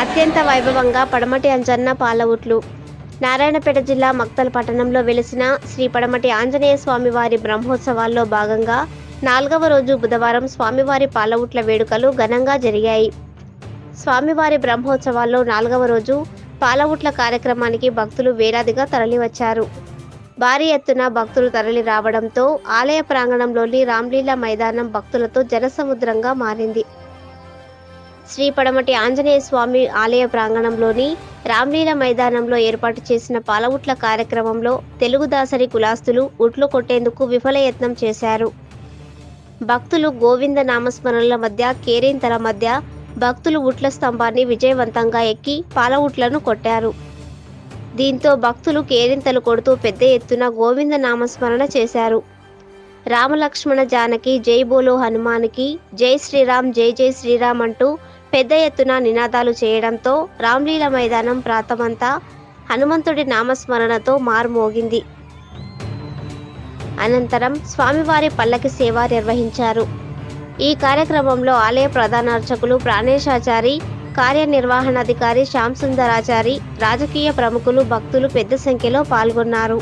అత్యంత వైభవంగా పడమటి అంజన్న పాలవుట్లు. నారాయణపేట జిల్లా మక్తల్ పట్టణంలో వెలిసిన శ్రీ పడమటి ఆంజనేయ స్వామివారి బ్రహ్మోత్సవాల్లో భాగంగా నాలుగవ రోజు బుధవారం స్వామివారి పాలవుట్ల వేడుకలు ఘనంగా జరిగాయి. స్వామివారి బ్రహ్మోత్సవాల్లో నాలుగవ రోజు పాలవుట్ల కార్యక్రమానికి భక్తులు వేలాదిగా తరలివచ్చారు. భారీ ఎత్తున భక్తులు తరలి రావడంతో ఆలయ ప్రాంగణంలోని రామ్లీలా మైదానం భక్తులతో జనసముద్రంగా మారింది. శ్రీ పడమటి ఆంజనేయ స్వామి ఆలయ ప్రాంగణంలోని రామ్లీల మైదానంలో ఏర్పాటు చేసిన పాలవుట్ల కార్యక్రమంలో తెలుగు దాసరి కులాస్తులు ఉట్లు కొట్టేందుకు విఫలయత్నం చేశారు. భక్తులు గోవింద నామస్మరణల మధ్య కేరింతల మధ్య భక్తులు ఉట్ల స్తంభాన్ని విజయవంతంగా ఎక్కి పాలవుట్లను కొట్టారు. దీంతో భక్తులు కేరింతలు కొడుతూ పెద్ద ఎత్తున గోవింద నామస్మరణ చేశారు. రామలక్ష్మణ జానకి జై బోలో హనుమానికి జై శ్రీరామ్ జై జై శ్రీరామ్ అంటూ పెద్ద ఎత్తున నినాదాలు చేయడంతో రామ్లీల మైదానం ప్రాంతమంతా హనుమంతుడి నామస్మరణతో మారుమోగింది. అనంతరం స్వామివారి పల్లకి సేవ నిర్వహించారు. ఈ కార్యక్రమంలో ఆలయ ప్రధాన అర్చకులు ప్రాణేశాచారి కార్యనిర్వహణాధికారి శ్యామ్ సుందరాచారి రాజకీయ ప్రముఖులు భక్తులు పెద్ద సంఖ్యలో పాల్గొన్నారు.